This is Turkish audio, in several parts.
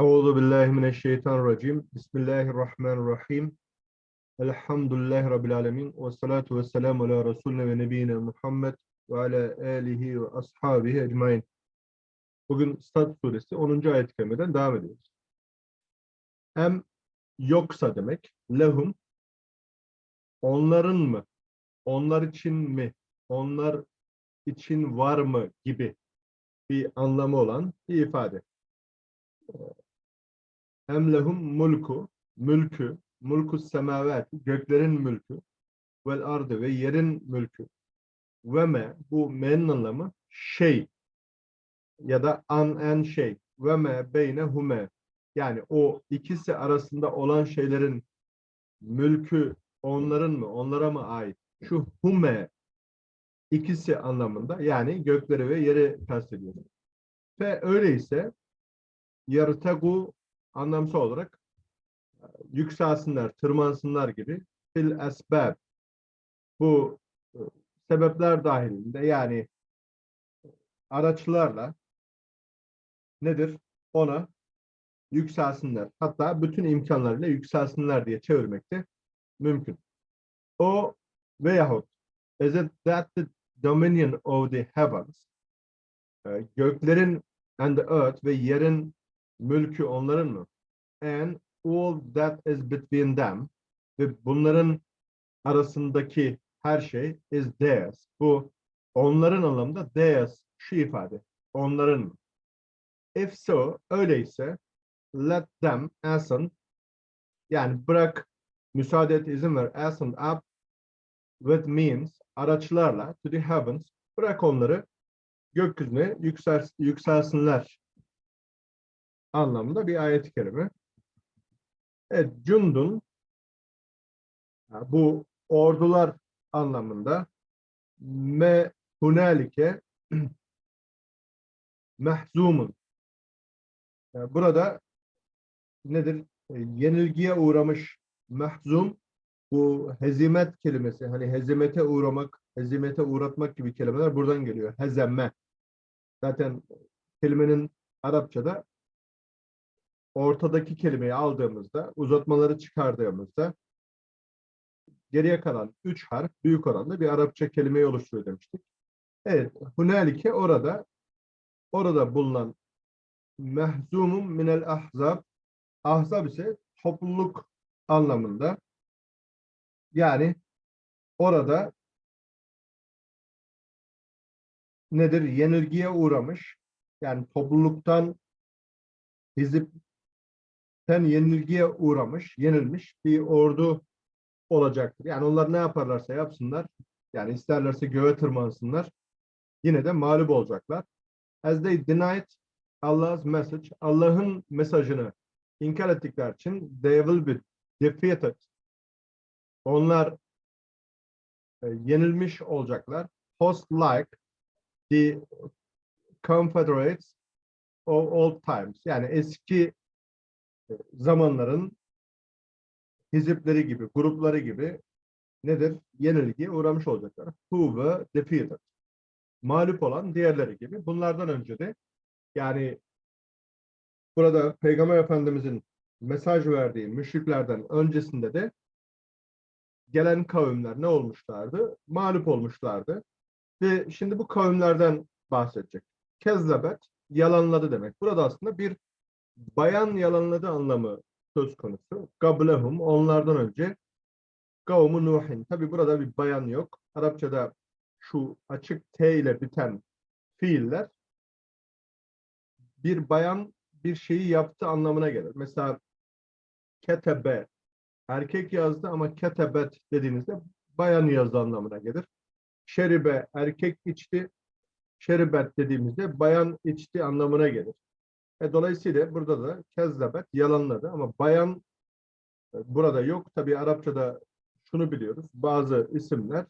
Euzu billahi mineşşeytanirracim. Bismillahirrahmanirrahim. Elhamdülillahi rabbil alamin ve salatu vesselamu ala resulina ve nebiyina Muhammed ve ala alihi ve ashabihi ecmaîn. Bugün Stad suresi 10. ayet-i kerimeden devam ediyoruz. Em yoksa demek, lehum onların mı, onlar için mi, onlar için var mı gibi bir anlamı olan bir ifade. Em lehum mulku, mülkü, mulku semavat, göklerin mülkü, vel ardı ve yerin mülkü. Ve me, bu me'nin anlamı şey ya da an en şey. Ve me beyne hume. Yani o ikisi arasında olan şeylerin mülkü onların mı, onlara mı ait? Şu hume ikisi anlamında yani gökleri ve yeri kastediyor. Ve öyleyse yartegu anlamsal olarak e, yükselsinler, tırmansınlar gibi fil esbab bu e, sebepler dahilinde yani araçlarla nedir? Ona yükselsinler. Hatta bütün imkanlarıyla yükselsinler diye çevirmek de mümkün. O veyahut is it that the dominion of the heavens e, göklerin and the earth ve yerin mülkü onların mı? And all that is between them ve bunların arasındaki her şey is theirs. Bu onların anlamında theirs şu ifade. Onların mı? If so, öyleyse let them ascend yani bırak müsaade et izin ver ascend up with means araçlarla to the heavens bırak onları gökyüzüne yüksel, yükselsinler anlamında bir ayet-i kerime. Evet, cundun bu ordular anlamında me hunalike mehzumun. Yani burada nedir? E, Yenilgiye uğramış mehzum bu hezimet kelimesi hani hezimete uğramak, hezimete uğratmak gibi kelimeler buradan geliyor. Hezemme. Zaten kelimenin Arapçada ortadaki kelimeyi aldığımızda, uzatmaları çıkardığımızda geriye kalan üç harf büyük oranda bir Arapça kelimeyi oluşturuyor demiştik. Evet, hunalike orada orada bulunan mehzumun minel ahzab ahzab ise topluluk anlamında yani orada nedir? Yenilgiye uğramış yani topluluktan hizipten yenilgiye uğramış, yenilmiş bir ordu olacaktır. Yani onlar ne yaparlarsa yapsınlar, yani isterlerse göğe tırmansınlar, yine de mağlup olacaklar. As they denied Allah's message, Allah'ın mesajını inkar ettikler için they will be defeated. Onlar e, yenilmiş olacaklar. Host like the Confederates of old times. Yani eski zamanların hizipleri gibi, grupları gibi nedir? Yenilgiye uğramış olacaklar. Who were defeated. Mağlup olan diğerleri gibi. Bunlardan önce de yani burada Peygamber Efendimizin mesaj verdiği müşriklerden öncesinde de gelen kavimler ne olmuşlardı? Mağlup olmuşlardı. Ve şimdi bu kavimlerden bahsedecek. Kezzebet, yalanladı demek. Burada aslında bir bayan yalanladı anlamı söz konusu. Gablehum, onlardan önce kavmu Nuhin. Tabi burada bir bayan yok. Arapçada şu açık T ile biten fiiller bir bayan bir şeyi yaptı anlamına gelir. Mesela ketebe erkek yazdı ama ketebet dediğinizde bayan yazdı anlamına gelir. Şeribe erkek içti, şeribet dediğimizde bayan içti anlamına gelir. E, dolayısıyla burada da kezzebet yalanladı ama bayan e, burada yok. Tabi Arapçada şunu biliyoruz. Bazı isimler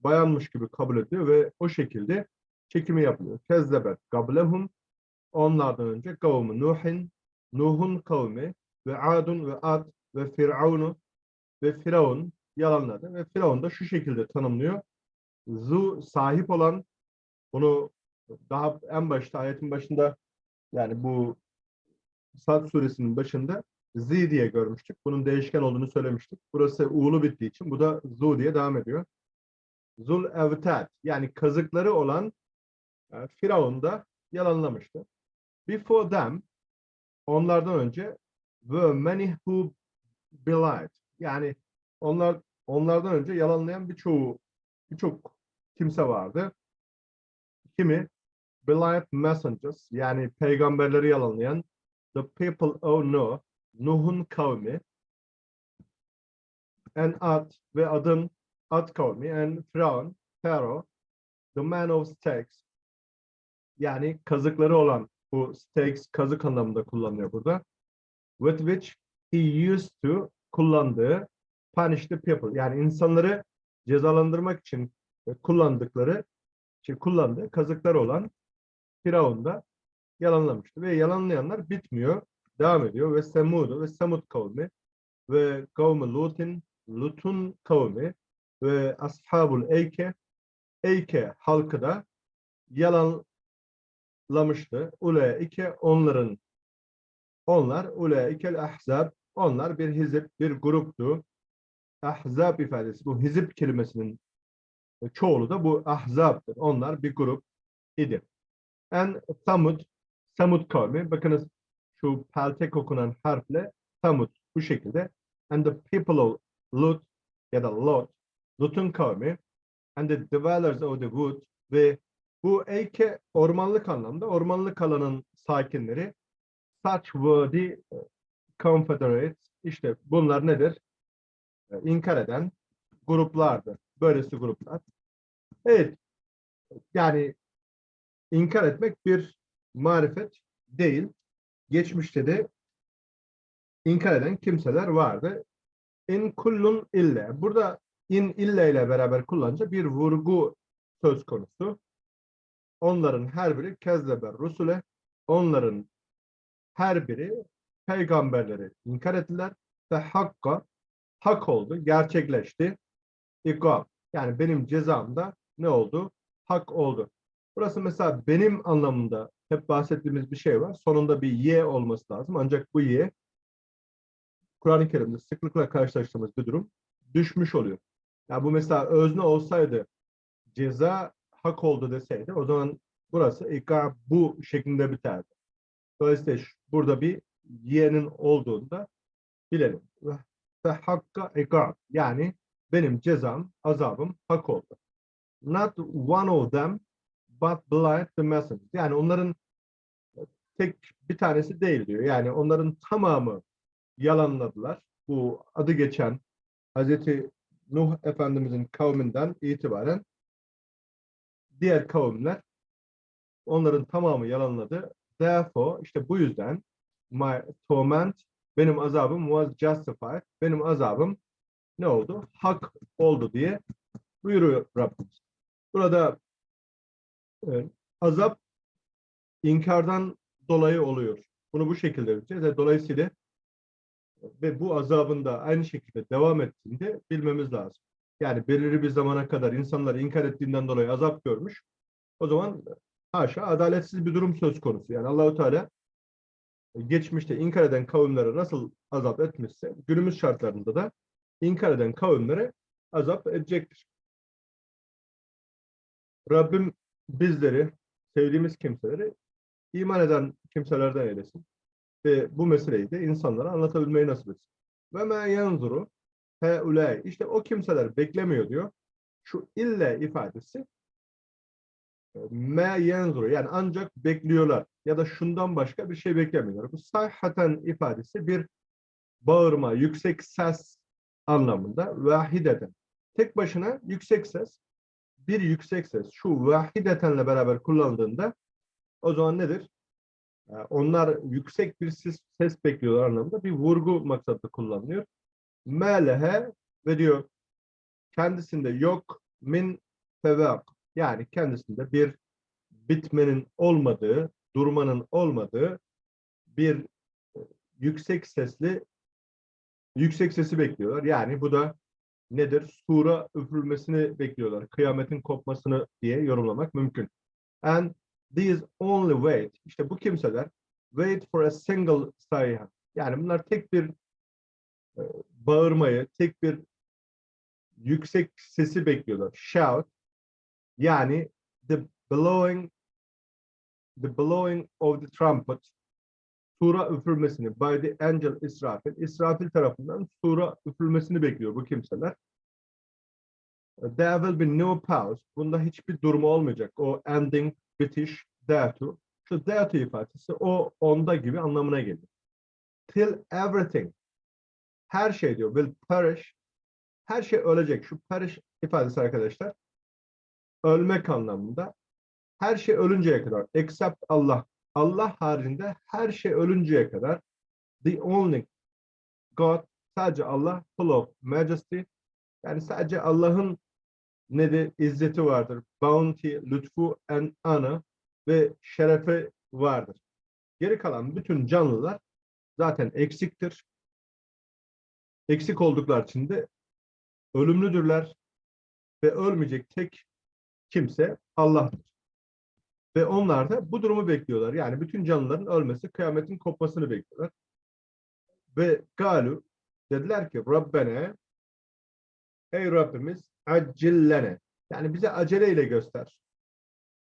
bayanmış gibi kabul ediyor ve o şekilde çekimi yapılıyor. Kezzebet gablehum onlardan önce kavmi Nuhin, Nuh'un kavmi ve Adun ve Ad ve Firavunu ve Firavun yalanladı ve Firavun da şu şekilde tanımlıyor. Zu sahip olan bunu daha en başta ayetin başında yani bu Sad suresinin başında Z diye görmüştük. Bunun değişken olduğunu söylemiştik. Burası u'lu bittiği için bu da zu diye devam ediyor. Zul evtad yani kazıkları olan e, Firavun da yalanlamıştı. Before them onlardan önce were many who belied. Yani onlar onlardan önce yalanlayan birçoğu birçok kimse vardı. Kimi? Belied messengers yani peygamberleri yalanlayan the people of Noah Nuh'un kavmi and Ad ve adın Ad kavmi and Firavun Pharaoh the man of stakes yani kazıkları olan bu stakes kazık anlamında kullanılıyor burada. With which he used to kullandığı punish the people yani insanları cezalandırmak için kullandıkları şey kullandığı kazıklar olan Firavun da yalanlamıştı ve yalanlayanlar bitmiyor, devam ediyor ve Semud ve Semud kavmi ve kavmi Lut'in Lut'un kavmi ve Ashabul Eyke Eyke halkı da yalanlamıştı. Ulaike onların onlar ulaikel ahzab onlar bir hizip, bir gruptu. Ahzab ifadesi bu hizip kelimesinin çoğulu da bu ahzaptır. Onlar bir grup idi. En Samud, Samud kavmi. Bakınız şu peltek okunan harfle Samud bu şekilde. And the people of Lut ya da Lot, Lut'un kavmi and the dwellers of the wood ve bu Eyke ormanlık anlamda ormanlık alanın sakinleri such were the confederates işte bunlar nedir? E, İnkar eden gruplardı. Böylesi gruplar. Evet. Yani inkar etmek bir marifet değil. Geçmişte de inkar eden kimseler vardı. In kullun ille. Burada in ille ile beraber kullanınca bir vurgu söz konusu. Onların her biri kezleber rusule. Onların her biri peygamberleri inkar ettiler ve hakka hak oldu, gerçekleşti. İkab. Yani benim cezamda ne oldu? Hak oldu. Burası mesela benim anlamında hep bahsettiğimiz bir şey var. Sonunda bir y olması lazım. Ancak bu y Kur'an-ı Kerim'de sıklıkla karşılaştığımız bir durum düşmüş oluyor. Yani bu mesela özne olsaydı ceza hak oldu deseydi o zaman burası ikab bu şeklinde biterdi. Dolayısıyla burada bir y'nin olduğunda bilelim. Ve- hakka ikab yani benim cezam, azabım hak oldu. Not one of them but blind the messenger. Yani onların tek bir tanesi değil diyor. Yani onların tamamı yalanladılar. Bu adı geçen Hazreti Nuh Efendimizin kavminden itibaren diğer kavimler onların tamamı yalanladı. Therefore işte bu yüzden my torment benim azabım was justified. Benim azabım ne oldu? Hak oldu diye buyuruyor Rabbimiz. Burada e, azap inkardan dolayı oluyor. Bunu bu şekilde bileceğiz. ve Dolayısıyla ve bu azabın da aynı şekilde devam ettiğini de bilmemiz lazım. Yani belirli bir zamana kadar insanlar inkar ettiğinden dolayı azap görmüş. O zaman haşa adaletsiz bir durum söz konusu. Yani Allahu Teala geçmişte inkar eden kavimlere nasıl azap etmişse günümüz şartlarında da inkar eden kavimlere azap edecektir. Rabbim bizleri, sevdiğimiz kimseleri iman eden kimselerden eylesin. Ve bu meseleyi de insanlara anlatabilmeyi nasip etsin. Ve ma yanzuru heulâi. İşte o kimseler beklemiyor diyor. Şu ille ifadesi me yanzuru yani ancak bekliyorlar ya da şundan başka bir şey beklemiyorlar. Bu sahhaten ifadesi bir bağırma, yüksek ses anlamında vahideten. Tek başına yüksek ses, bir yüksek ses şu vahidetenle beraber kullanıldığında o zaman nedir? Ee, Onlar yüksek bir ses, ses bekliyorlar anlamında bir vurgu maksatlı kullanılıyor. Melehe ve diyor kendisinde yok min fevak yani kendisinde bir bitmenin olmadığı, durmanın olmadığı bir e, yüksek sesli yüksek sesi bekliyorlar. Yani bu da nedir? Sura üfürülmesini bekliyorlar. Kıyametin kopmasını diye yorumlamak mümkün. And these only wait. İşte bu kimseler wait for a single sayha. Yani bunlar tek bir e, bağırmayı, tek bir yüksek sesi bekliyorlar. Shout. Yani the blowing the blowing of the trumpet sura üfürmesini by the angel İsrafil İsrafil tarafından sura üfürmesini bekliyor bu kimseler. There will be no pause. Bunda hiçbir durum olmayacak. O ending, bitiş, there to. Şu there to ifadesi o onda gibi anlamına geliyor. Till everything. Her şey diyor. Will perish. Her şey ölecek. Şu perish ifadesi arkadaşlar. Ölmek anlamında. Her şey ölünceye kadar. Except Allah. Allah haricinde her şey ölünceye kadar. The only God sadece Allah full of majesty. Yani sadece Allah'ın nedir? İzzeti vardır. Bounty, lütfu, and honor ve şerefe vardır. Geri kalan bütün canlılar zaten eksiktir. Eksik oldukları için de ölümlüdürler ve ölmeyecek tek kimse Allah'tır. Ve onlar da bu durumu bekliyorlar. Yani bütün canlıların ölmesi, kıyametin kopmasını bekliyorlar. Ve galu dediler ki Rabbene Ey Rabbimiz accillene. Yani bize aceleyle göster.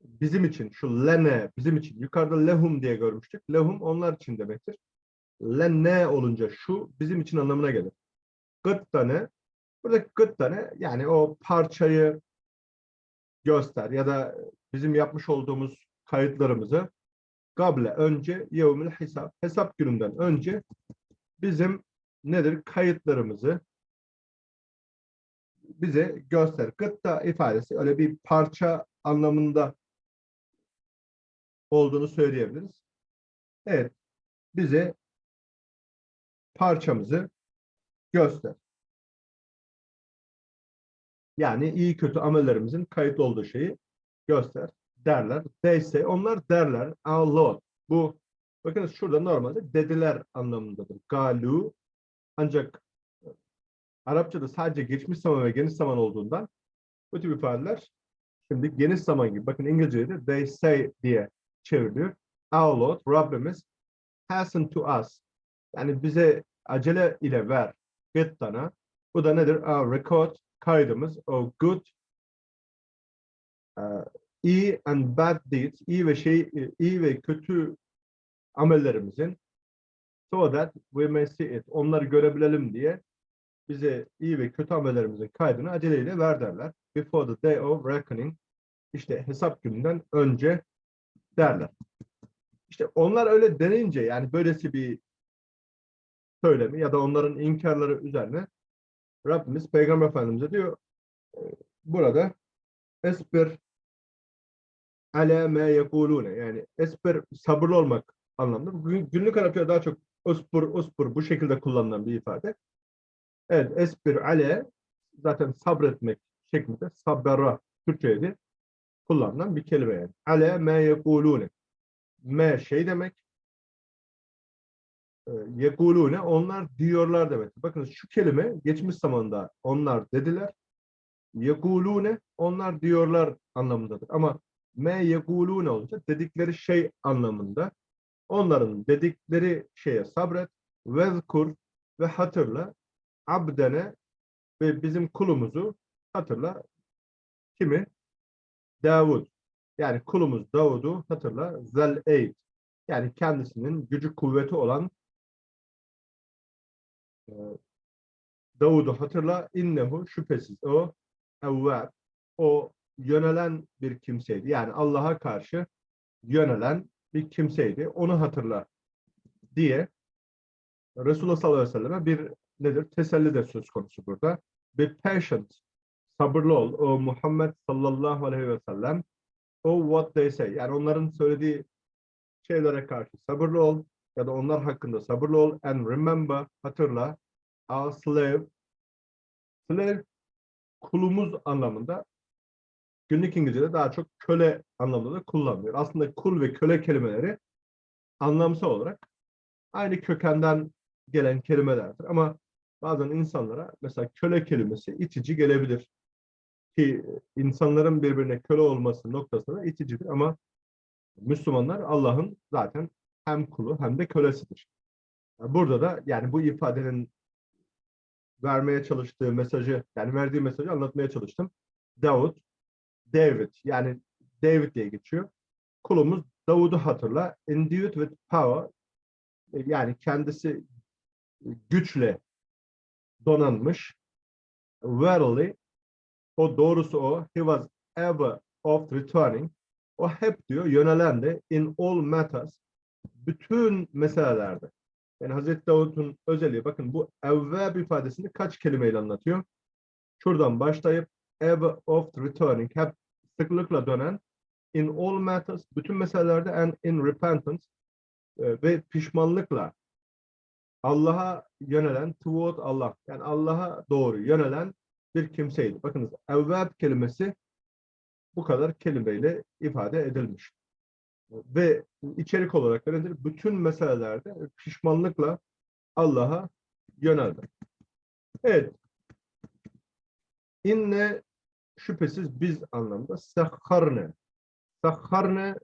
Bizim için şu lene bizim için yukarıda lehum diye görmüştük. Lehum onlar için demektir. Lenne olunca şu bizim için anlamına gelir. Gıttane buradaki gıttane yani o parçayı göster ya da bizim yapmış olduğumuz kayıtlarımızı gable önce yevmül hesap hesap gününden önce bizim nedir kayıtlarımızı bize göster. Gıtta ifadesi öyle bir parça anlamında olduğunu söyleyebiliriz. Evet. Bize parçamızı göster. Yani iyi kötü amellerimizin kayıt olduğu şeyi göster derler. They say, onlar derler. Our Lord. Bu bakınız şurada normalde dediler anlamındadır. Galu ancak Arapçada sadece geçmiş zaman ve geniş zaman olduğundan bu tip ifadeler şimdi geniş zaman gibi. Bakın İngilizce'de they say diye çevriliyor. Our Lord, Rabbimiz hasten to us. Yani bize acele ile ver. Gıttana. Bu da nedir? Our record, kaydımız. O good, uh, iyi and bad deeds, iyi ve şey, iyi ve kötü amellerimizin so that we may see it. Onları görebilelim diye bize iyi ve kötü amellerimizin kaydını aceleyle ver derler. Before the day of reckoning. İşte hesap gününden önce derler. İşte onlar öyle denince yani böylesi bir söylemi ya da onların inkarları üzerine Rabbimiz Peygamber Efendimiz'e diyor e, burada esbir ale me yekulune yani esbir sabırlı olmak anlamında. Gün- Günlük Arapçada daha çok uspur uspur bu şekilde kullanılan bir ifade. Evet, esbir ale zaten sabretmek şeklinde sabbera Türkçe'de kullanılan bir kelime yani. Ale me yekulune. Me şey demek. E, Yekulune onlar diyorlar demek. Bakın şu kelime geçmiş zamanda onlar dediler. Yekulune onlar diyorlar anlamındadır. Ama me yekulune olunca dedikleri şey anlamında. Onların dedikleri şeye sabret, vezkur ve hatırla abdene ve bizim kulumuzu hatırla. Kimi? Davud. Yani kulumuz Davud'u hatırla. Zel eyd. Yani kendisinin gücü kuvveti olan e, Davud'u hatırla. İnnehu şüphesiz o evvab. O yönelen bir kimseydi. Yani Allah'a karşı yönelen bir kimseydi. Onu hatırla diye Resulullah sallallahu aleyhi ve selleme bir nedir? Teselli de söz konusu burada. Be patient. Sabırlı ol. O Muhammed sallallahu aleyhi ve sellem o what they say. Yani onların söylediği şeylere karşı sabırlı ol ya da onlar hakkında sabırlı ol and remember hatırla our slave slave kulumuz anlamında günlük İngilizce'de daha çok köle anlamında da kullanılıyor. Aslında kul ve köle kelimeleri anlamsal olarak aynı kökenden gelen kelimelerdir. Ama bazen insanlara mesela köle kelimesi itici gelebilir. Ki insanların birbirine köle olması noktasında iticidir ama Müslümanlar Allah'ın zaten hem kulu hem de kölesidir. Burada da yani bu ifadenin vermeye çalıştığı mesajı, yani verdiği mesajı anlatmaya çalıştım. Davut, David yani David diye geçiyor. Kulumuz Davud'u hatırla. Endued with power yani kendisi güçle donanmış. Verily o doğrusu o. He was ever of returning. O hep diyor yönelendi in all matters. Bütün meselelerde. Yani Hazreti Davut'un özelliği bakın bu evveb ifadesini kaç kelimeyle anlatıyor? Şuradan başlayıp ever of returning hep sıklıkla dönen in all matters bütün meselelerde and in repentance e, ve pişmanlıkla Allah'a yönelen toward Allah yani Allah'a doğru yönelen bir kimseydi. Bakınız evveb kelimesi bu kadar kelimeyle ifade edilmiş. Ve içerik olarak da nedir? Bütün meselelerde pişmanlıkla Allah'a yöneldi. Evet. İnne şüphesiz biz anlamda sahharne. Sahharne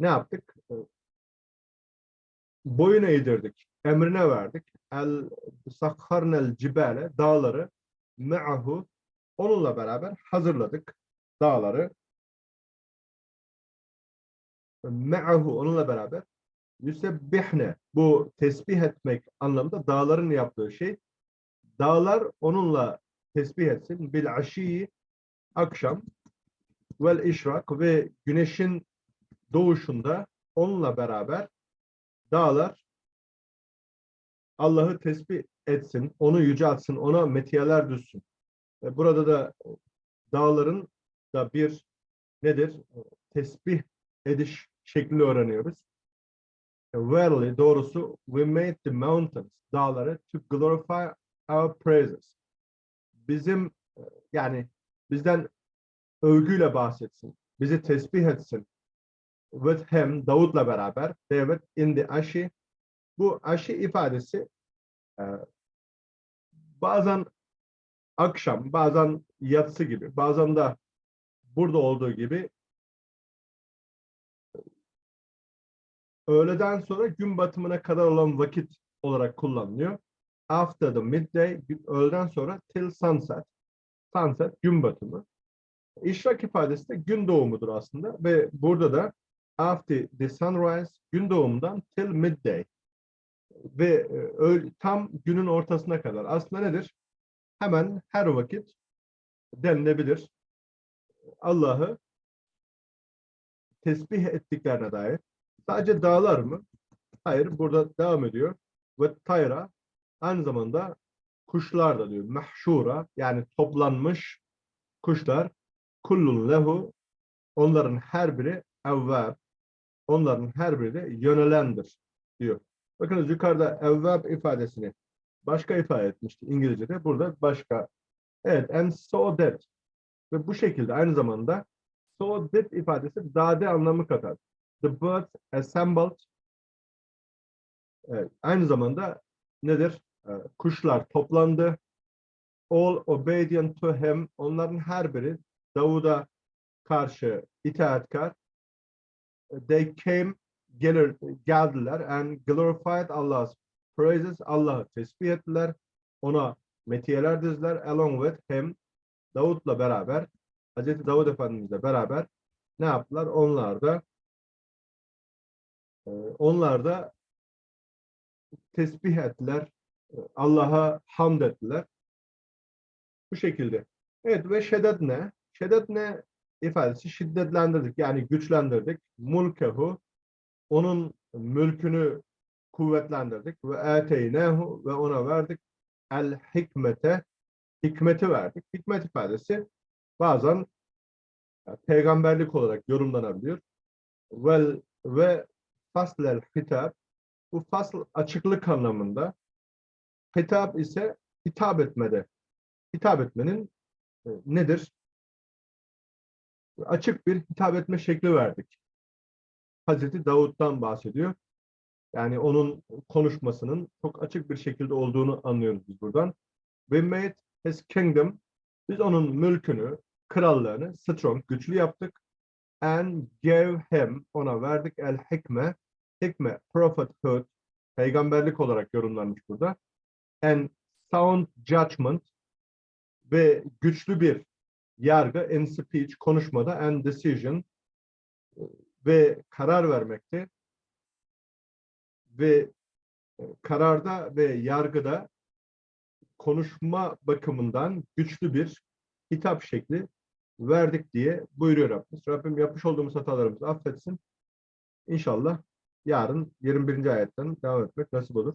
ne yaptık? Boyun eğdirdik. Emrine verdik. El sahharnel cibale dağları me'ahu onunla beraber hazırladık dağları me'ahu onunla beraber yüsebbihne bu tesbih etmek anlamında dağların yaptığı şey dağlar onunla tesbih etsin bil aşiyi akşam vel işrak ve güneşin doğuşunda onunla beraber dağlar Allah'ı tesbih etsin, onu yüceltsin, ona metiyeler düşsün. E, Burada da dağların da bir nedir? Tesbih ediş şekli öğreniyoruz. Verily doğrusu we made the mountains dağları to glorify our praises. Bizim e, yani bizden övgüyle bahsetsin. Bizi tesbih etsin. With him Davud'la beraber David in the ashi bu aşı ifadesi e, bazen akşam, bazen yatsı gibi, bazen de burada olduğu gibi öğleden sonra gün batımına kadar olan vakit olarak kullanılıyor. After the midday, öğleden sonra till sunset. Sunset, gün batımı. İşrak ifadesi de gün doğumudur aslında ve burada da after the sunrise, gün doğumundan till midday ve e, öğ- tam günün ortasına kadar. Aslında nedir? Hemen her vakit denilebilir. Allah'ı tesbih ettiklerine dair. Sadece dağlar mı? Hayır, burada devam ediyor. Ve tayra aynı zamanda kuşlar da diyor. Mahşura yani toplanmış kuşlar. Kullun lehu onların her biri evvab. Onların her biri de yönelendir diyor. Bakınız yukarıda evvab ifadesini başka ifade etmişti İngilizce'de. Burada başka. Evet, and so that. Ve bu şekilde aynı zamanda so that ifadesi dade anlamı katar. The birds assembled. Evet, aynı zamanda nedir? Ee, kuşlar toplandı. All obedient to him. Onların her biri Davud'a karşı itaatkar. They came gelir, geldiler and glorified Allah's praises. Allah'ı tesbih ettiler. Ona metiyeler dizdiler. Along with him Davut'la beraber Hazreti Davud Efendimizle beraber ne yaptılar? Onlar da e, onlar da tesbih ettiler. Allah'a hamd ettiler. Bu şekilde. Evet ve şeddet ne? Şeddet ne ifadesi şiddetlendirdik yani güçlendirdik. Mulkehu onun mülkünü kuvvetlendirdik ve eteynehu ve ona verdik el hikmete hikmeti verdik. Hikmet ifadesi bazen peygamberlik olarak yorumlanabiliyor. Ve ve faslel hitap bu fasl açıklık anlamında hitap ise hitap etmede. Hitap etmenin e, nedir? Açık bir hitap etme şekli verdik. Hazreti Davut'tan bahsediyor. Yani onun konuşmasının çok açık bir şekilde olduğunu anlıyoruz biz buradan. We made his kingdom. Biz onun mülkünü, krallığını strong, güçlü yaptık. And gave him, ona verdik el hikme, hikme, prophethood, peygamberlik olarak yorumlanmış burada. And sound judgment ve güçlü bir yargı in speech, konuşmada and decision ve karar vermekte ve e, kararda ve yargıda konuşma bakımından güçlü bir hitap şekli verdik diye buyuruyor Rabbimiz. Rabbim yapmış olduğumuz hatalarımızı affetsin. İnşallah yarın 21. ayetten devam etmek nasip olur.